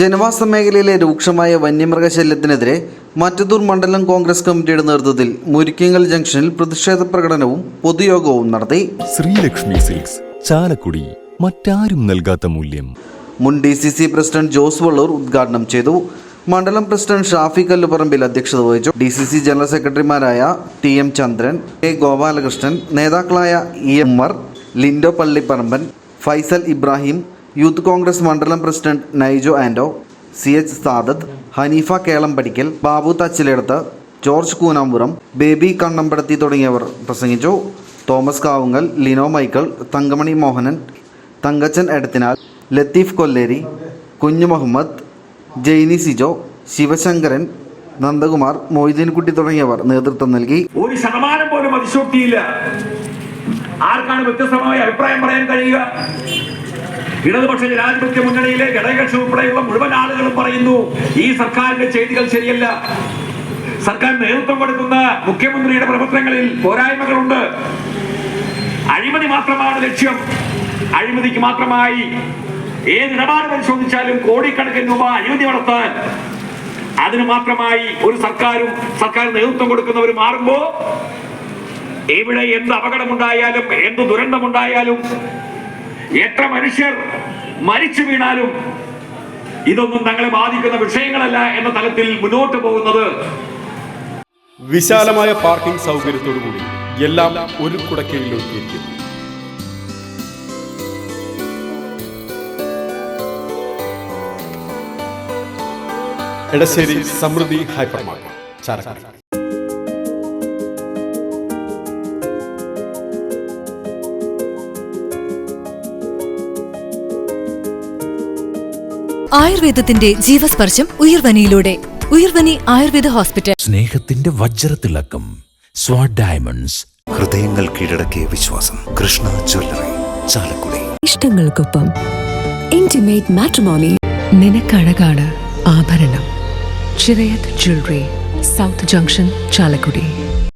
ജനവാസ മേഖലയിലെ രൂക്ഷമായ വന്യമൃഗശല്യത്തിനെതിരെ മറ്റത്തൂർ മണ്ഡലം കോൺഗ്രസ് കമ്മിറ്റിയുടെ നേതൃത്വത്തിൽ മുരിക്കങ്ങൽ ജംഗ്ഷനിൽ പ്രതിഷേധ പ്രകടനവും പൊതുയോഗവും നടത്തി. ശ്രീലക്ഷ്മി സിൽക്സ് ചാലക്കുടി മറ്റാരും നൽകാത്ത മൂല്യം. മുൻ D C C president Jose Vallur ഉദ്ഘാടനം ചെയ്തു. മണ്ഡലം പ്രസിഡന്റ് ഷാഫി കല്ലുപറമ്പിൽ അധ്യക്ഷത വഹിച്ചു. ഡി സി സി ജനറൽ സെക്രട്ടറിമാരായ T M Chandran K Gopalakrishnan നേതാക്കളായ E M R Lindo Pallipparamban Faisal Ibrahim Youth Congress മണ്ഡലം president Naijo Ando C H Sadath Haneefa Kelambadikkal Babu Thachiledath George Koonampuram Baby Kannampadathi തുടങ്ങിയവർ പ്രസംഗിച്ചു. തോമസ് കാവുങ്ങൽ ലിനോ മൈക്കിൾ തങ്കമണി മോഹനൻ തങ്കച്ചൻ എടത്തിനാൽ ലത്തീഫ് കൊല്ലേരി കുഞ്ഞു മുഹമ്മദ് ജെയ്നി സിജോ ശിവശങ്കരൻ നന്ദകുമാർ മൊയ്തീൻകുട്ടി തുടങ്ങിയവർ നേതൃത്വം നൽകി. ഒരു ശതമാനം പോലും അതിശോക്തിയില്ല. ആർക്കാണ് വ്യത്യസ്തമായ അഭിപ്രായം പറയാൻ കഴിയുക? ഇടതുപക്ഷ ജനാധിപത്യ മുന്നണിയിലെ ഘടകകക്ഷി ഉൾപ്പെടെയുള്ള മുഴുവൻ ആളുകളും പറയുന്നു ഈ സർക്കാരിന്റെ ചെയ്തികൾ ശരിയല്ല. സർക്കാർ നേതൃത്വം കൊടുക്കുന്ന മുഖ്യമന്ത്രിയുടെ പ്രവർത്തനങ്ങളിൽ പോരായ്മകളുണ്ട്. അഴിമതി മാത്രമാണ് ലക്ഷ്യം. അഴിമതിക്ക് മാത്രമായി ഏത് ഇടപാട് പരിശോധിച്ചാലും കോടിക്കണക്കിന് രൂപ അഴിമതി നടത്താൻ അതിന് മാത്രമായി ഒരു സർക്കാരും സർക്കാർ നേതൃത്വം കൊടുക്കുന്നവർ മാറുമ്പോ ഇവിടെ എന്ത് അപകടമുണ്ടായാലും എന്ത് ദുരന്തമുണ്ടായാലും എത്ര മനുഷ്യർ മരിച്ചു വീണാലും ഇതൊന്നും തങ്ങളെ ബാധിക്കുന്ന വിഷയങ്ങളല്ല എന്ന തലത്തിൽ മുന്നോട്ട് പോകുന്നത് വിശാലമായ പാർക്കിംഗ് സൗകര്യത്തോടുകൂടി എല്ലാം ഒരു കുടക്കീഴിൽ ഒരുക്കിയിരിക്കുന്നു. എടശ്ശേരി സമൃദ്ധി ഹൈപ്പർ മാർക്കറ്റ് ചാലക്കുടി ആയുർവേദത്തിന്റെ ജീവസ്പർശം ഉയർവനിയിലൂടെ. ഉയർവനി ആയുർവേദ ഹോസ്പിറ്റൽ. സ്നേഹത്തിന്റെ വജ്രത്തിളക്കം സ്വാഡ് ഡയമണ്ട്സ്. ഹൃദയങ്ങൾ കീഴടക്കിയ വിശ്വാസം. കൃഷ്ണ ജ്വല്ലറി ചാലക്കുടി. ഇഷ്ടങ്ങൾക്കൊപ്പം ഇന്റിമേറ്റ് മാട്രിമോണി നിനക്കഴകാണ് ആഭരണം. Chirayath Jewellery south junction Chalakudy.